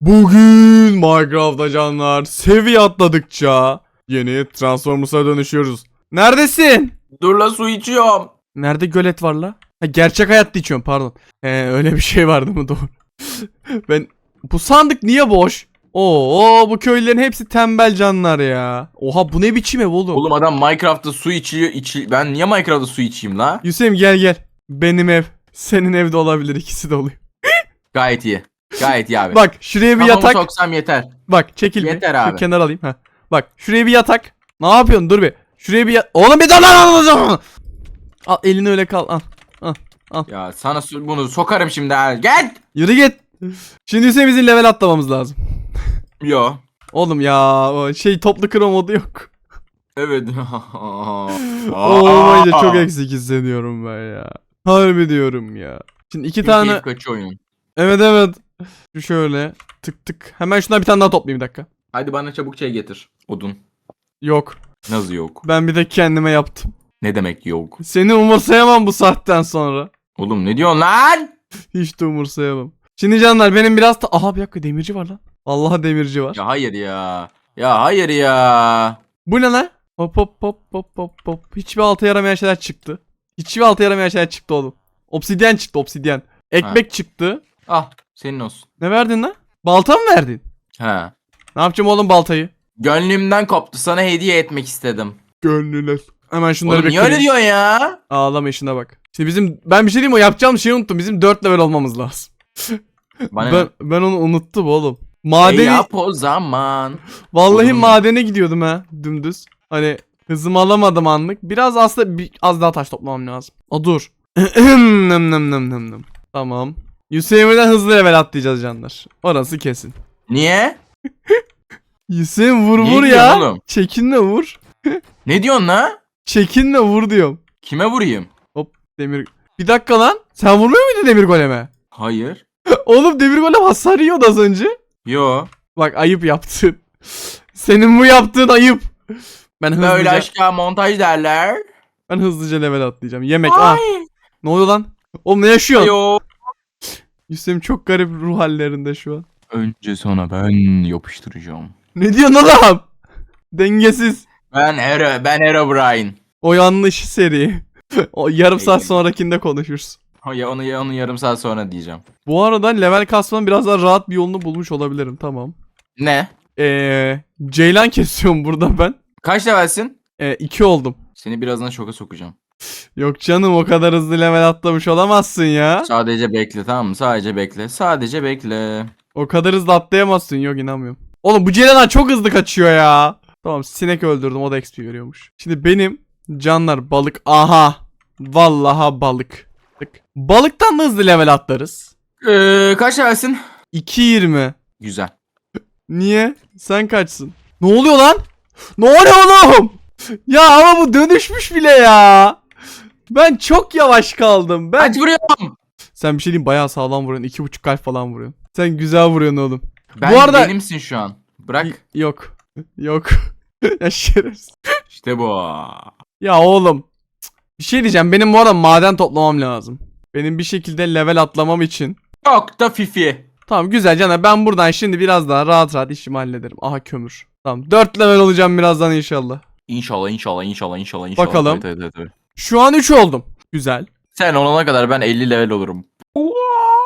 Bugün Minecraft'ta canlar seviye atladıkça yeni Transformers'a dönüşüyoruz. Neredesin? Dur la su içiyorum. Nerede gölet var la? Ha, gerçek hayatta içiyorum pardon. He, öyle bir şey vardı mı doğru. ben bu sandık niye boş? Oo bu köylülerin hepsi tembel canlar ya. Oha bu ne biçim ev oğlum? Oğlum adam Minecraft'ta su içiyor. içi... Ben niye Minecraft'ta su içeyim la? Hüseyin gel gel. Benim ev. Senin evde olabilir ikisi de oluyor. Gayet iyi. Gayet iyi abi. Bak şuraya bir Kafamı yatak. soksam yeter. Bak çekil bir. Yeter Şu abi. kenar alayım. ha. Bak şuraya bir yatak. Ne yapıyorsun? Dur bir. Şuraya bir yat. Oğlum bir dur lan. Al elini öyle kal. Al. Ya sana su- bunu sokarım şimdi ha. Gel. Yürü git. Şimdi Hüseyin bizim level atlamamız lazım. Yo. Oğlum ya o şey toplu kro modu yok. Evet. Olmayınca çok eksik hissediyorum ben ya. Harbi diyorum ya. Şimdi iki tane. Tane... kaçıyor oyun. Evet evet. Şu şöyle. Tık tık. Hemen şundan bir tane daha toplayayım bir dakika. Hadi bana çabuk şey getir. Odun. Yok. Nasıl yok? Ben bir de kendime yaptım. Ne demek yok? Seni umursayamam bu saatten sonra. Oğlum ne diyorsun lan? Hiç de umursayamam. Şimdi canlar benim biraz da... Aha bir dakika demirci var lan. Vallahi demirci var. Ya hayır ya. Ya hayır ya. Bu ne lan? Hop hop hop hop hop hop. Hiçbir alta yaramayan şeyler çıktı. Hiçbir alta yaramayan şeyler çıktı oğlum. Obsidyen çıktı obsidyen. Ekmek çıktı. Ah senin olsun. Ne verdin lan? Balta mı verdin? Ha. Ne yapacağım oğlum baltayı? Gönlümden koptu. Sana hediye etmek istedim. Gönlüne. Hemen şunları Oğlum bir niye öyle kırayım. diyorsun ya? Ağlama işine bak. Şimdi bizim ben bir şey diyeyim mi? o yapacağım şeyi unuttum. Bizim 4 level olmamız lazım. Bana ben, ben onu unuttum oğlum. E Madeni yap o zaman. vallahi Oğlum. madene gidiyordum ha dümdüz. Hani hızımı alamadım anlık. Biraz aslında bir, az daha taş toplamam lazım. O dur. nem nem nem nem nem. Tamam. Hüseyin'den hızlı level atlayacağız canlar. Orası kesin. Niye? Hüseyin vur Niye vur diyorsun ya. oğlum? Çekinle vur. Ne diyorsun la? Çekinle vur diyorum. Kime vurayım? Demir. Bir dakika lan. Sen vurmuyor muydun demir goleme? Hayır. Oğlum demir golem hasar yiyordu az önce. Yo. Bak ayıp yaptın. Senin bu yaptığın ayıp. Ben hızlıca, Böyle aşka montaj derler. ben hızlıca level atlayacağım. Yemek. Ah. Ne oluyor lan? Oğlum ne yaşıyorsun? Yo. Hüseyin çok garip ruh hallerinde şu an. Önce sonra ben yapıştıracağım. Ne diyorsun adam? Dengesiz. Ben Hero, ben Herobrine. O yanlış seri. o yarım saat sonrakinde konuşuruz. Ha, ya onu, ya onu yarım saat sonra diyeceğim. Bu arada level kasmanın biraz daha rahat bir yolunu bulmuş olabilirim. Tamam. Ne? Eee Ceylan kesiyorum burada ben. Kaç levelsin? Eee 2 oldum. Seni birazdan şoka sokacağım. Yok canım o kadar hızlı level atlamış olamazsın ya. Sadece bekle tamam mı? Sadece bekle. Sadece bekle. O kadar hızlı atlayamazsın yok inanmıyorum. Oğlum bu Ceylan çok hızlı kaçıyor ya. Tamam sinek öldürdüm o da XP veriyormuş. Şimdi benim canlar balık aha. Vallaha balık. Balıktan da hızlı level atlarız. Ee, kaç levelsin? 2.20. Güzel. Niye? Sen kaçsın? Ne oluyor lan? Ne oluyor oğlum? Ya ama bu dönüşmüş bile ya. Ben çok yavaş kaldım. Ben Kaç vuruyorum? sen bir şey diyeyim bayağı sağlam vuruyorsun. 2.5 kalp falan vuruyorsun. Sen güzel vuruyorsun oğlum. Ben Bu arada- benimsin şu an. Bırak. Y- yok. Yok. ya şerefsiz. İşte bu. Ya oğlum. Bir şey diyeceğim. Benim bu arada maden toplamam lazım. Benim bir şekilde level atlamam için. Çok da fifi. Tamam güzel canım. Ben buradan şimdi biraz daha rahat rahat işimi hallederim. Aha kömür. Tamam 4 level olacağım birazdan inşallah. İnşallah inşallah inşallah inşallah inşallah. Bakalım. Evet, evet, evet. Şu an 3 oldum. Güzel. Sen olana kadar ben 50 level olurum.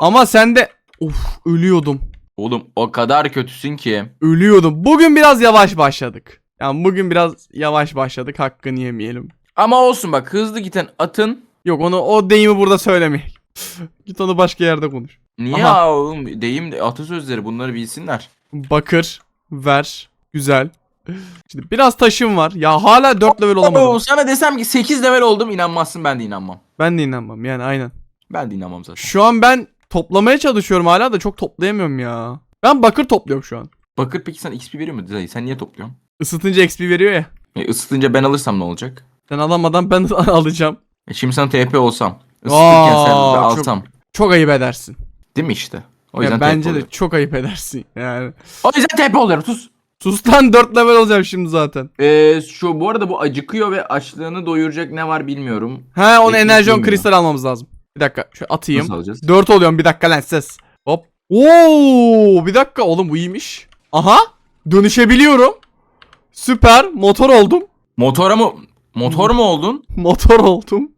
Ama sen de... Of ölüyordum. Oğlum o kadar kötüsün ki. Ölüyordum. Bugün biraz yavaş başladık. Yani bugün biraz yavaş başladık. Hakkını yemeyelim. Ama olsun bak hızlı giden atın. Yok onu o deyimi burada söylemeyeyim. Git onu başka yerde konuş. Niye Aha. oğlum deyim de atasözleri bunları bilsinler. Bakır, ver, güzel. Şimdi biraz taşım var. Ya hala 4 level olamadım. sana desem ki 8 level oldum inanmazsın ben de inanmam. Ben de inanmam yani aynen. Ben de inanmam zaten. Şu an ben toplamaya çalışıyorum hala da çok toplayamıyorum ya. Ben bakır topluyorum şu an. Bakır peki sen XP veriyor mu? Dayı sen niye topluyorsun? Isıtınca XP veriyor ya. E, ısıtınca ben alırsam ne olacak? Sen alamadan ben alacağım. E, şimdi sana TP olsam. Isıtırken sen de Aa, çok- alsam. Çok ayıp edersin. Değil mi işte? O Ya yüzden bence TP de oluyorum. çok ayıp edersin yani. O yüzden TP oluyorum sus. Sus lan 4 level olacağım şimdi zaten. Ee, şu bu arada bu acıkıyor ve açlığını doyuracak ne var bilmiyorum. Ha onu enerjon bilmiyorum. kristal almamız lazım. Bir dakika şu atayım. Nasıl alacağız? 4 oluyorum bir dakika lan ses. Hop. Oo, bir dakika oğlum bu iyiymiş. Aha dönüşebiliyorum. Süper motor oldum. Motora mı? Motor mu oldun? Motor oldum.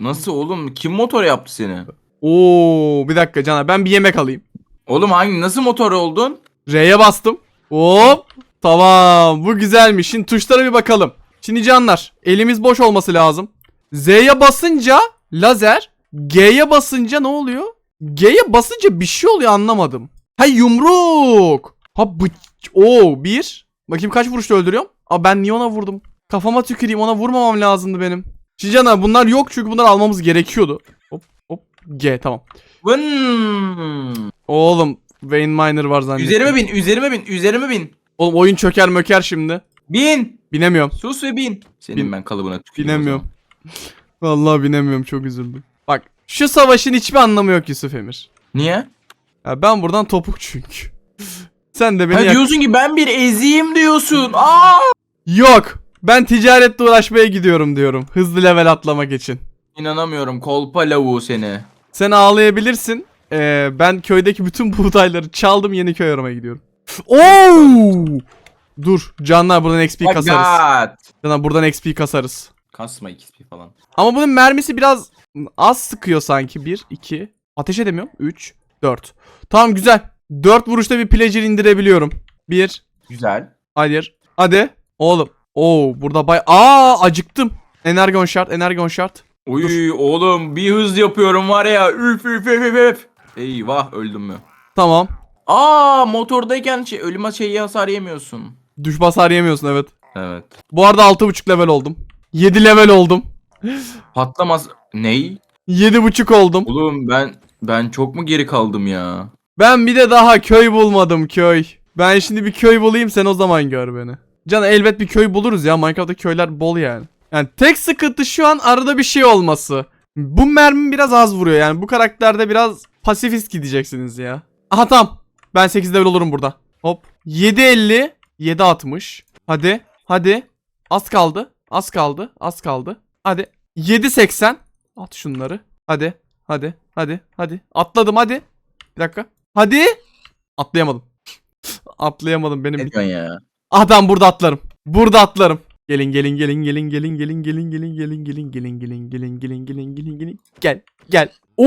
Nasıl oğlum? Kim motor yaptı seni? Oo bir dakika Caner ben bir yemek alayım. Oğlum hangi nasıl motor oldun? R'ye bastım. Hop. Tamam bu güzelmiş. Şimdi tuşlara bir bakalım. Şimdi canlar elimiz boş olması lazım. Z'ye basınca lazer. G'ye basınca ne oluyor? G'ye basınca bir şey oluyor anlamadım. Ha yumruk. Ha bıç. Oo bir. Bakayım kaç vuruşta öldürüyorum. Aa ben niye ona vurdum? Kafama tüküreyim ona vurmamam lazımdı benim. Şimdi canlar bunlar yok çünkü bunları almamız gerekiyordu. Hop hop. G tamam. Vın. Oğlum Wayne Miner var zannettim. Üzerime bin, üzerime bin, üzerime bin. Oğlum oyun çöker möker şimdi. Bin. Binemiyorum. Sus ve bin. Senin Bin- ben kalıbına tüküreyim o Binemiyorum. Vallahi binemiyorum çok üzüldüm. Bak şu savaşın hiçbir anlamı yok Yusuf Emir. zaman. Niye? Ya ben buradan topuk çünkü. Sen de beni Ha yak- diyorsun ki ben bir eziyim diyorsun. Aa! Yok. Ben ticaretle uğraşmaya gidiyorum diyorum. Hızlı level atlamak için. İnanamıyorum kolpa lavuğu seni. Sen ağlayabilirsin. Ee, ben köydeki bütün buğdayları çaldım yeni köy aramaya gidiyorum. Oo! Dur canlar buradan XP kasarız. Fakat. Canlar buradan XP kasarız. Kasma XP falan. Ama bunun mermisi biraz az sıkıyor sanki. 1, 2. Ateş edemiyorum. 3, 4. Tamam güzel. 4 vuruşta bir pleasure indirebiliyorum. 1. Güzel. Hayır. Hadi. Oğlum. Oo burada bay... Aa acıktım. Energon şart. Energon şart. Uy oğlum bir hız yapıyorum var ya. Üf üf üf üf, üf. Eyvah öldüm mü? Tamam. Aa motordayken şey, ölüme şeyi hasar yemiyorsun. Düş basar yemiyorsun evet. Evet. Bu arada 6.5 level oldum. 7 level oldum. Patlamaz. Ney? 7.5 oldum. Oğlum ben ben çok mu geri kaldım ya? Ben bir de daha köy bulmadım köy. Ben şimdi bir köy bulayım sen o zaman gör beni. Can elbet bir köy buluruz ya. Minecraft'ta köyler bol yani. Yani tek sıkıntı şu an arada bir şey olması. Bu mermi biraz az vuruyor yani. Bu karakterde biraz pasifist gideceksiniz ya. Aha tamam. Ben 8 level olurum burada. Hop. 7.50. 7.60. Hadi. Hadi. Az kaldı. Az kaldı. Az kaldı. Hadi. 7.80. At şunları. Hadi. Hadi. Hadi. Hadi. Atladım hadi. Bir dakika. Hadi. Atlayamadım. Atlayamadım benim. Ne ya? Ah ben burada atlarım. Burada atlarım. Gelin gelin gelin gelin gelin gelin gelin gelin gelin gelin gelin gelin gelin gelin gelin gelin gelin gel gel. Oo!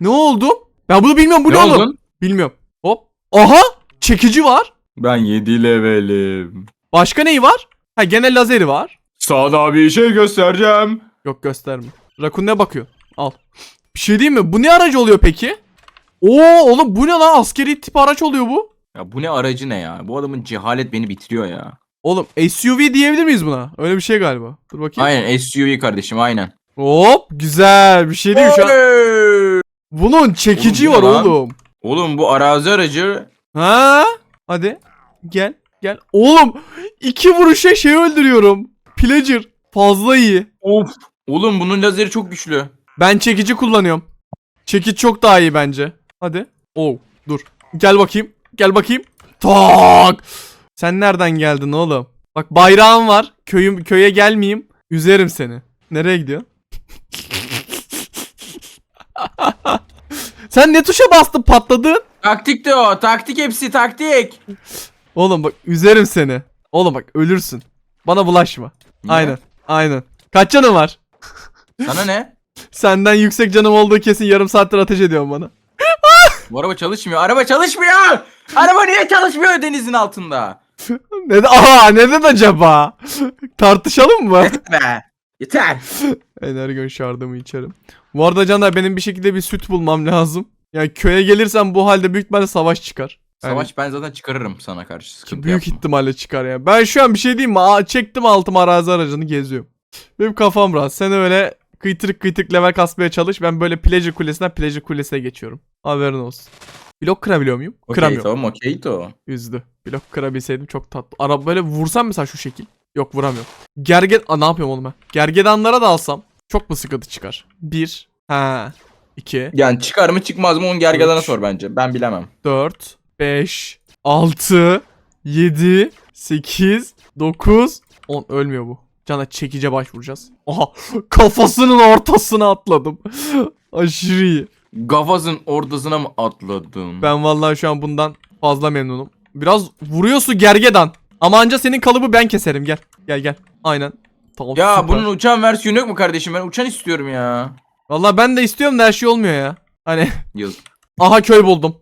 Ne oldu? Ben bunu bilmiyorum bu ne, oğlum? Bilmiyorum. Hop. Aha! Çekici var. Ben 7 levelim. Başka neyi var? Ha gene lazeri var. Sana bir şey göstereceğim. Yok gösterme. Rakun ne bakıyor? Al. Bir şey diyeyim mi? Bu ne aracı oluyor peki? Oo oğlum bu ne lan? Askeri tip araç oluyor bu. Ya bu ne aracı ne ya? Bu adamın cehalet beni bitiriyor ya. Oğlum SUV diyebilir miyiz buna? Öyle bir şey galiba. Dur bakayım. Aynen SUV kardeşim aynen. Hop güzel bir şey değil şu an? Oley! Bunun çekici Oğlum, var ne lan? oğlum. Oğlum bu arazi aracı Ha? Hadi gel gel. Oğlum iki vuruşa şey öldürüyorum. Pillager fazla iyi. Of. Oğlum bunun lazeri çok güçlü. Ben çekici kullanıyorum. Çekiç çok daha iyi bence. Hadi. Oo dur. Gel bakayım. Gel bakayım. Tak. Sen nereden geldin oğlum? Bak bayrağım var. Köyüm köye gelmeyeyim. Üzerim seni. Nereye gidiyor? Sen ne tuşa bastın patladın? Taktik de o. Taktik hepsi taktik. Oğlum bak üzerim seni. Oğlum bak ölürsün. Bana bulaşma. Niye? Aynen. Aynen. Kaç canın var? Sana ne? Senden yüksek canım olduğu kesin yarım saattir ateş ediyorsun bana. Bu araba çalışmıyor. Araba çalışmıyor. Araba niye çalışmıyor denizin altında? Neden? Aha neden acaba? Tartışalım mı? Be. Yeter. Energon şardımı içerim. Bu arada canlar benim bir şekilde bir süt bulmam lazım. Yani köye gelirsem bu halde büyük ihtimalle savaş çıkar. Yani Savaş ben zaten çıkarırım sana karşı. Sıkıntı büyük yapma. ihtimalle çıkar ya. Ben şu an bir şey diyeyim mi? Aa, çektim altıma arazi aracını geziyorum. Benim kafam rahat. Sen öyle kıytırık kıytırık level kasmaya çalış. Ben böyle Pleasure Kulesi'nden Pleasure Kulesi'ne geçiyorum. Haberin olsun. Blok kırabiliyor muyum? Okey Kıramıyorum. tamam okey to. Üzdü. Blok kırabilseydim çok tatlı. Araba böyle vursam mesela şu şekil. Yok vuramıyorum. Gerge... Aa, ne yapıyorum oğlum ben? Gergedanlara da alsam çok mu sıkıntı çıkar? Bir. Ha. iki. Yani çıkar mı çıkmaz mı onu gergedana Üç. sor bence. Ben bilemem. 4, 5, 6, 7, 8, 9, 10. Ölmüyor bu. Cana çekice başvuracağız. Aha kafasının ortasına atladım. Aşırı iyi. Gafazın ortasına mı atladın? Ben vallahi şu an bundan fazla memnunum. Biraz vuruyorsun gergedan. Ama anca senin kalıbı ben keserim gel. Gel gel. Aynen. Tamam. Ya süper. bunun uçan versiyonu yok mu kardeşim? Ben uçan istiyorum ya. Vallahi ben de istiyorum da her şey olmuyor ya. Hani Yıl. aha köy buldum.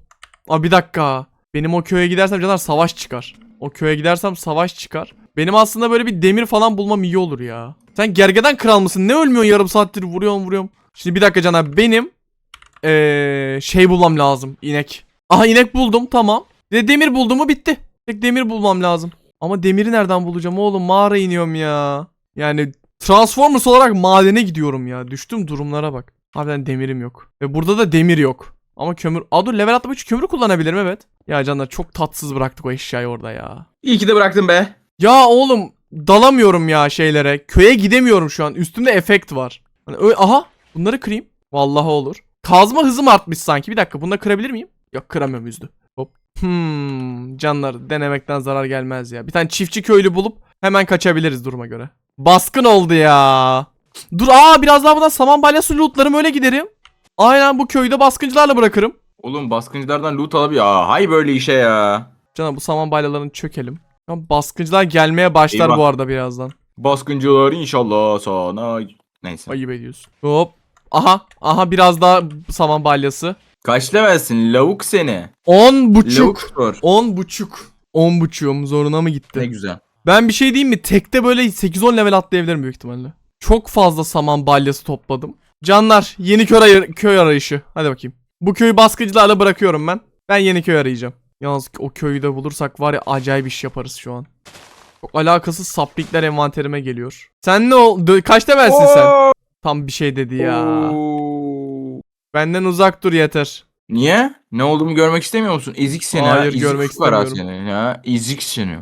Aa bir dakika. Benim o köye gidersem canlar savaş çıkar. O köye gidersem savaş çıkar. Benim aslında böyle bir demir falan bulmam iyi olur ya. Sen gergeden kral mısın? Ne ölmüyorsun yarım saattir vuruyorum vuruyorum. Şimdi bir dakika canlar benim ee, şey bulmam lazım. inek. Aha inek buldum tamam. De demir buldum mu bitti. Tek demir bulmam lazım. Ama demiri nereden bulacağım oğlum? Mağara iniyorum ya. Yani Transformers olarak madene gidiyorum ya. Düştüm durumlara bak. Harbiden demirim yok. Ve burada da demir yok. Ama kömür... Aa dur level atlamak için kömür kullanabilirim evet. Ya canlar çok tatsız bıraktık o eşyayı orada ya. İyi ki de bıraktım be. Ya oğlum dalamıyorum ya şeylere. Köye gidemiyorum şu an. Üstümde efekt var. Hani Aha bunları kırayım. Vallahi olur. Kazma hızım artmış sanki. Bir dakika bunu da kırabilir miyim? Yok kıramıyorum üzdü. Hop. Hmm, canlar denemekten zarar gelmez ya. Bir tane çiftçi köylü bulup hemen kaçabiliriz duruma göre. Baskın oldu ya. Dur aa biraz daha buradan saman balyası lootlarım öyle giderim. Aynen bu köyde baskıncılarla bırakırım. Oğlum baskıncılardan loot alabiliyor. Aa, hay böyle işe ya. Canım bu saman balyalarını çökelim. Ya baskıncılar gelmeye başlar Eyvah. bu arada birazdan. Baskıncılar inşallah sana. Neyse. Ayıp ediyorsun. Hop. Aha. Aha biraz daha saman balyası. Kaç levelsin lavuk seni? 10 buçuk. Lavuk sor. 10 buçuk. 10 buçuğum zoruna mı gitti? Ne güzel. Ben bir şey diyeyim mi? Tekte böyle 8-10 level atlayabilirim büyük ihtimalle. Çok fazla saman balyası topladım. Canlar yeni köy, arayı- köy arayışı. Hadi bakayım. Bu köyü baskıcılarla bırakıyorum ben. Ben yeni köy arayacağım. Yalnız o köyü de bulursak var ya acayip iş yaparız şu an. Çok alakasız saplikler envanterime geliyor. Sen ne ol? dö- Kaç levelsin sen? Tam bir şey dedi ya. Oo. Benden uzak dur yeter. Niye? Ne olduğumu görmek istemiyor musun? Ezik seni ha. Hayır, Ezik görmek fukara istemiyorum. Seni, ya. Ezik seni.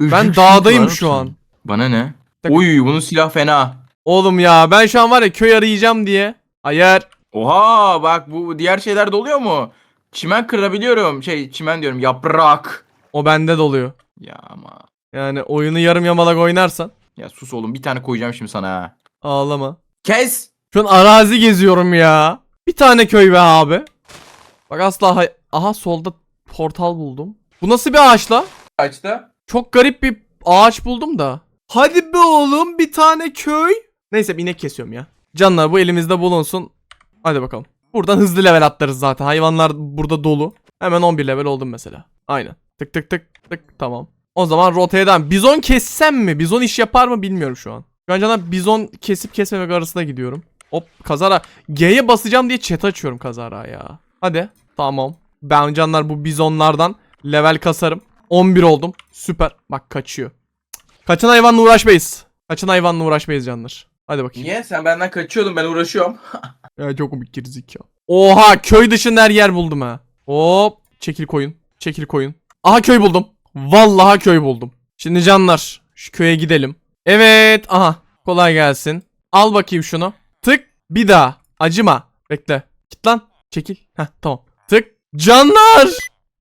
Ben Ezik dağdayım fukara şu an. Bana ne? Tak- Oy bunun silah fena. Oğlum ya ben şu an var ya köy arayacağım diye. Hayır. Oha bak bu diğer şeyler de oluyor mu? Çimen kırabiliyorum. Şey çimen diyorum yaprak. O bende doluyor. Ya ama. Yani oyunu yarım yamalak oynarsan. Ya sus oğlum bir tane koyacağım şimdi sana ha. Ağlama. Kes. Şu an arazi geziyorum ya. Bir tane köy be abi. Bak asla hay- Aha solda portal buldum. Bu nasıl bir ağaç la? Kaçta? Çok garip bir ağaç buldum da. Hadi be oğlum bir tane köy. Neyse bir inek kesiyorum ya. Canlar bu elimizde bulunsun. Hadi bakalım. Buradan hızlı level atlarız zaten. Hayvanlar burada dolu. Hemen 11 level oldum mesela. Aynen. Tık tık tık tık tamam. O zaman rotaya devam. Bizon kessem mi? Bizon iş yapar mı bilmiyorum şu an. Şu an canlar bizon kesip kesmemek arasında gidiyorum. Hop kazara. G'ye basacağım diye chat açıyorum kazara ya. Hadi. Tamam. Ben canlar bu bizonlardan level kasarım. 11 oldum. Süper. Bak kaçıyor. Kaçan hayvanla uğraşmayız. Kaçan hayvanla uğraşmayız canlar. Hadi bakayım. Niye? Sen benden kaçıyordun ben uğraşıyorum. Ya çok komik gerizekalı. Oha köy dışında her yer buldum ha. Hop. Çekil koyun. Çekil koyun. Aha köy buldum. Vallahi köy buldum. Şimdi canlar şu köye gidelim. Evet. Aha. Kolay gelsin. Al bakayım şunu. Tık. Bir daha. Acıma. Bekle. Git lan. Çekil. Heh tamam. Tık. Canlar.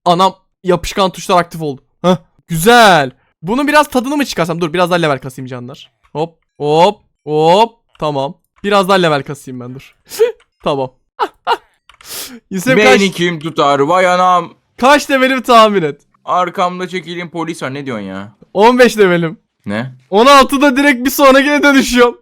Anam yapışkan tuşlar aktif oldu. Heh. Güzel. Bunun biraz tadını mı çıkarsam? Dur biraz daha level kasayım canlar. Hop. Hop. Hop. Tamam. Biraz daha level kasayım ben dur. tamam. Yusuf kaç, Beni kim tutar vay anam. kaç levelim tahmin et. Arkamda çekilin polis var ne diyorsun ya? 15 levelim. Ne? 16'da direkt bir sonrakine dönüşüyorum.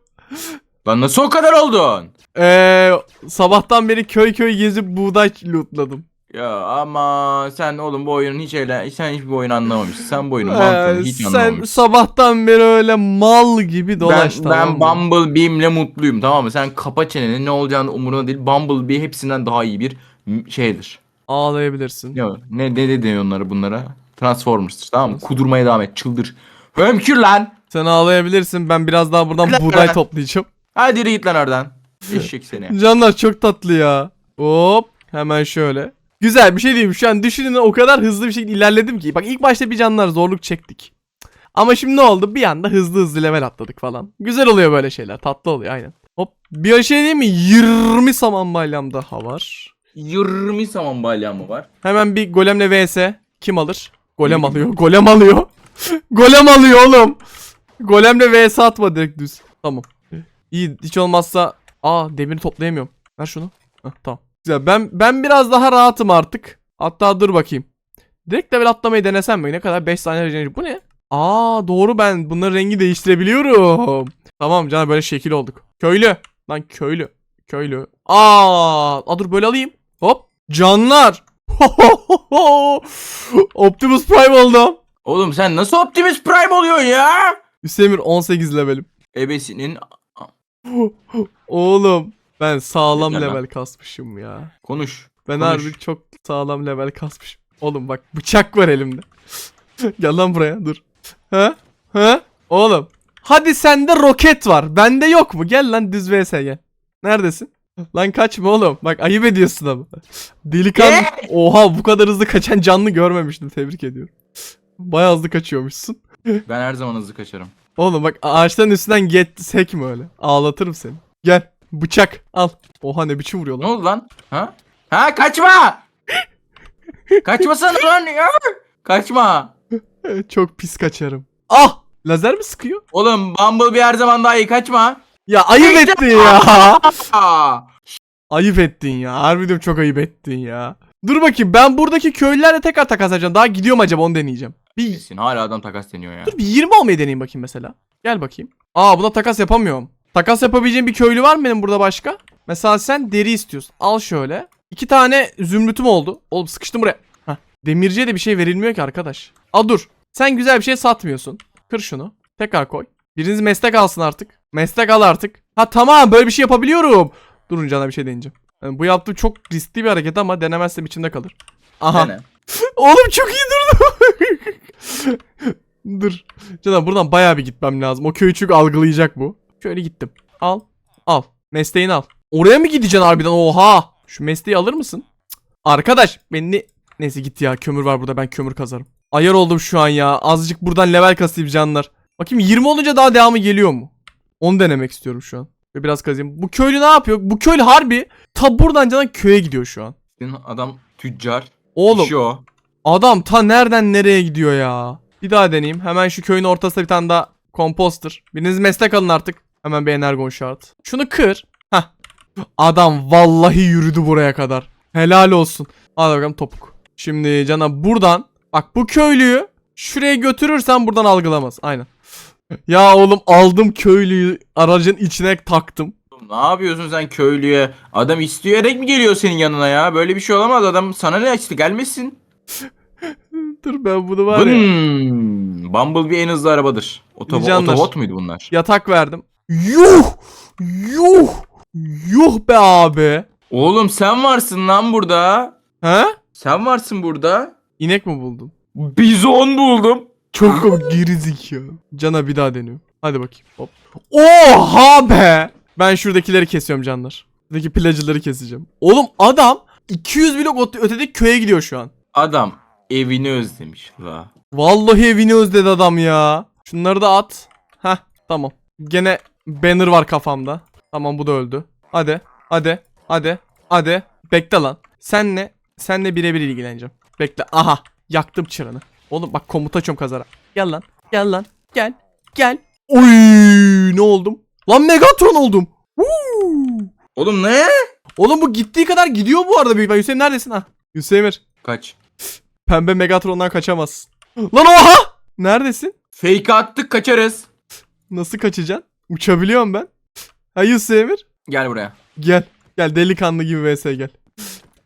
Lan nasıl o kadar oldun? Eee sabahtan beri köy köy gezip buğday lootladım. Ya ama sen oğlum bu oyunun hiç eyle sen hiçbir oyun anlamamışsın. Sen bu oyunun Ee, mantığını hiç sen anlamamışsın. sabahtan beri öyle mal gibi Ben, dolaş ben tamam mı? Bumblebee'mle mutluyum tamam mı? Sen kapa çeneni ne olacağını umurunda değil. Bumblebee hepsinden daha iyi bir şeydir. Ağlayabilirsin. Ya, ne, ne, ne deniyor onlara bunlara? Transformers tamam mı? Kudurmaya devam et çıldır. Hömkür lan. Sen ağlayabilirsin ben biraz daha buradan buğday toplayacağım. Hadi yürü git lan oradan. Eşek seni. Canlar çok tatlı ya. Hop hemen şöyle. Güzel bir şey diyeyim şu an düşünün o kadar hızlı bir şekilde ilerledim ki. Bak ilk başta bir canlar zorluk çektik. Ama şimdi ne oldu? Bir anda hızlı hızlı level atladık falan. Güzel oluyor böyle şeyler. Tatlı oluyor aynen. Hop. Bir şey diyeyim mi? 20 saman balyam daha var. 20 saman balya mı var? Hemen bir golemle vs. Kim alır? Golem alıyor. Golem alıyor. Golem alıyor oğlum. Golemle vs atma direkt düz. Tamam. İyi hiç olmazsa. Aa demiri toplayamıyorum. Ver şunu. Heh, tamam. Güzel. Ben ben biraz daha rahatım artık. Hatta dur bakayım. Direkt level atlamayı denesem mi? Ne kadar? 5 saniye rejenerasyonu. Bu ne? Aa doğru ben bunların rengi değiştirebiliyorum. Tamam canım böyle şekil olduk. Köylü. Lan köylü. Köylü. Aa, aa dur böyle alayım. Hop. Canlar. Optimus Prime oldum. Oğlum sen nasıl Optimus Prime oluyorsun ya? Hüsemir 18 levelim. Ebesinin Oğlum ben sağlam Yeter lan. level kasmışım ya. konuş. Ben Konuş. harbi çok sağlam level kasmışım. Oğlum bak bıçak var elimde. Gel lan buraya dur. Ha? Ha? Oğlum. Hadi sende roket var. Bende yok mu? Gel lan düz vs gel. Neredesin? Lan kaçma oğlum. Bak ayıp ediyorsun ama. Delikanlı. Oha bu kadar hızlı kaçan canlı görmemiştim. Tebrik ediyorum. Bayağı hızlı kaçıyormuşsun. Ben her zaman hızlı kaçarım. Oğlum bak ağaçtan üstünden get sekme öyle. Ağlatırım seni. Gel. Bıçak al. Oha ne biçim vuruyor Ne lan. oldu lan? Ha? Ha kaçma! Kaçmasana lan ya! Kaçma! Çok pis kaçarım. Ah! Lazer mi sıkıyor? Oğlum Bumblebee her zaman daha iyi kaçma. Ya ayıp ettin ya. Ayıp ettin ya. Harbiden çok ayıp ettin ya. Dur bakayım ben buradaki köylülerle tekrar takas edeceğim. Daha gidiyorum acaba onu deneyeceğim. Bir, Kesin hala adam takas deniyor ya. dur bir 20 olmayı deneyeyim bakayım mesela. Gel bakayım. Aa buna takas yapamıyorum. Takas yapabileceğim bir köylü var mı benim burada başka? Mesela sen deri istiyorsun. Al şöyle. İki tane zümrütüm oldu. Oğlum sıkıştım buraya. Heh. Demirciye de bir şey verilmiyor ki arkadaş. Aa dur. Sen güzel bir şey satmıyorsun. Kır şunu. Tekrar koy. Biriniz meslek alsın artık. Meslek al artık. Ha tamam böyle bir şey yapabiliyorum. Durun cana bir şey deneyeceğim. Yani bu yaptığım çok riskli bir hareket ama denemezsem içimde kalır. Aha. Dene. Oğlum çok iyi durdum. Dur. Canım buradan bayağı bir gitmem lazım. O köyü çünkü algılayacak bu. Şöyle gittim. Al. Al. Mesleğini al. Oraya mı gideceksin harbiden? Oha. Şu mesleği alır mısın? Arkadaş beni... Neyse git ya. Kömür var burada. Ben kömür kazarım. Ayar oldum şu an ya. Azıcık buradan level kasayım canlar. Bakayım 20 olunca daha devamı geliyor mu? Onu denemek istiyorum şu an. Biraz kazayım. Bu köylü ne yapıyor? Bu köylü harbi ta buradan canan köye gidiyor şu an. Adam tüccar. Oğlum İşi o. Adam ta nereden nereye gidiyor ya? Bir daha deneyeyim. Hemen şu köyün ortasında bir tane daha komposter. Biriniz meslek alın artık. Hemen bir energon şart. Şunu kır. Hah. Adam vallahi yürüdü buraya kadar. Helal olsun. Hadi bakalım topuk. Şimdi cana buradan bak bu köylüyü şuraya götürürsen buradan algılamaz. Aynen. Ya oğlum aldım köylüyü aracın içine taktım. Ne yapıyorsun sen köylüye? Adam isteyerek mi geliyor senin yanına ya? Böyle bir şey olamaz. Adam sana ne açtı? Gelmesin. Dur ben bunu var ya. Hmm, Bumblebee en hızlı arabadır. Canlar. otobot muydu bunlar? Yatak verdim. Yuh! Yuh! Yuh be abi. Oğlum sen varsın lan burada. He? Sen varsın burada. İnek mi buldun? Bizon buldum. Çok komik gerizik ya. Cana bir daha deniyor. Hadi bakayım. Hop. Oha be. Ben şuradakileri kesiyorum canlar. Buradaki plajcıları keseceğim. Oğlum adam 200 blok öte- ötedeki köye gidiyor şu an. Adam evini özlemiş la. Vallahi evini özledi adam ya. Şunları da at. Heh tamam. Gene banner var kafamda. Tamam bu da öldü. Hadi. Hadi. Hadi. Hadi. Bekle lan. Senle senle birebir ilgileneceğim. Bekle. Aha. Yaktım çıranı. Oğlum bak komuta açıyorum kazara. Gel lan. Gel lan. Gel. Gel. Oy ne oldum? Lan Megatron oldum. Woo! Oğlum ne? Oğlum bu gittiği kadar gidiyor bu arada büyük ihtimalle. Hüseyin neredesin ha? Hüseyin Kaç. pembe Megatron'dan kaçamazsın. Lan oha! Neredesin? Fake attık kaçarız. Nasıl kaçacaksın? Uçabiliyorum ben. Hayır Semir. Gel buraya. Gel. Gel delikanlı gibi vs gel.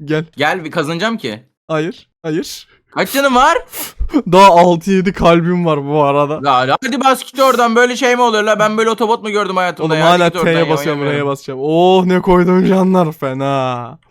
Gel. Gel bir kazanacağım ki. Hayır. Hayır. Kaç canım var? Daha 6-7 kalbim var bu arada. La, hadi bas git oradan böyle şey mi olur la? Ben böyle otobot mu gördüm hayatımda Oğlum ya? hala Git oradan T'ye ya, basıyorum, oynamıyorum. R'ye basacağım. Oh ne koydun canlar fena.